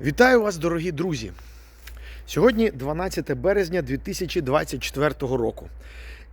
Вітаю вас, дорогі друзі! Сьогодні 12 березня 2024 року.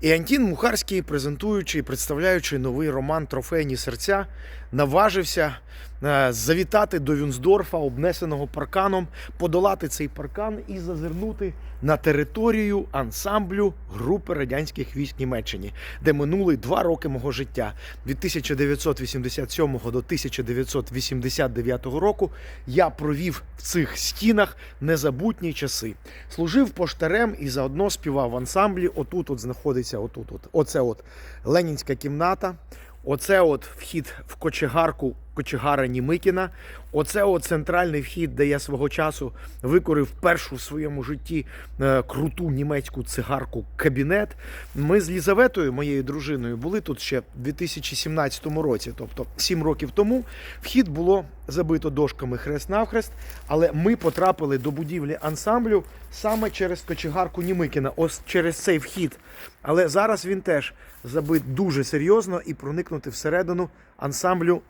І Антін Мухарський, презентуючи і представляючи новий роман Трофейні серця, наважився е, завітати до Вюнсдорфа, обнесеного парканом, подолати цей паркан і зазирнути на територію ансамблю групи радянських військ Німеччині, де минули два роки мого життя. Від 1987 до 1989 року я провів в цих стінах незабутні часи. Служив поштарем і заодно співав в ансамблі. Отут от знаходиться отут. От. Оце от Ленінська кімната. Оце от вхід в кочегарку кочегара Німикіна. Оце от центральний вхід, де я свого часу викорив першу в своєму житті е, круту німецьку цигарку кабінет. Ми з Лізаветою, моєю дружиною, були тут ще в 2017 році, тобто 7 років тому. Вхід було забито дошками хрест навхрест, але ми потрапили до будівлі ансамблю саме через кочегарку Німикіна, ось через цей вхід. Але зараз він теж забит дуже серйозно і проникнути всередину ансамблю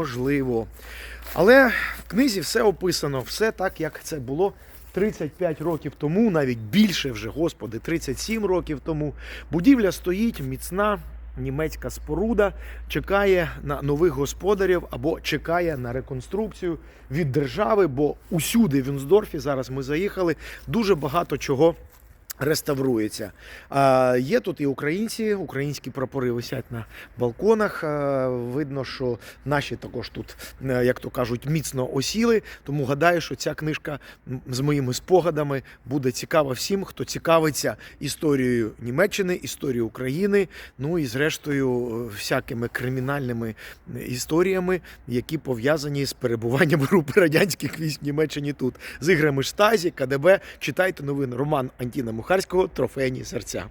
неможливо. Але в книзі все описано, все так, як це було 35 років тому, навіть більше вже, господи, 37 років тому. Будівля стоїть міцна. Німецька споруда чекає на нових господарів або чекає на реконструкцію від держави, бо усюди в Вюнсдорфі зараз ми заїхали. Дуже багато чого реставрується. А, є тут і українці, українські прапори висять на балконах. Видно, що наші також тут, е, як то кажуть, міцно осіли. Тому гадаю, що ця книжка з моїми спогадами буде цікава всім, хто цікавиться історією Німеччини, історією України, ну і зрештою е, всякими кримінальними історіями, які пов'язані з перебуванням групи радянських військ в Німеччині тут. З іграми Штазі, КДБ. Читайте новин роман Антіна Мухарського Трофейні серця.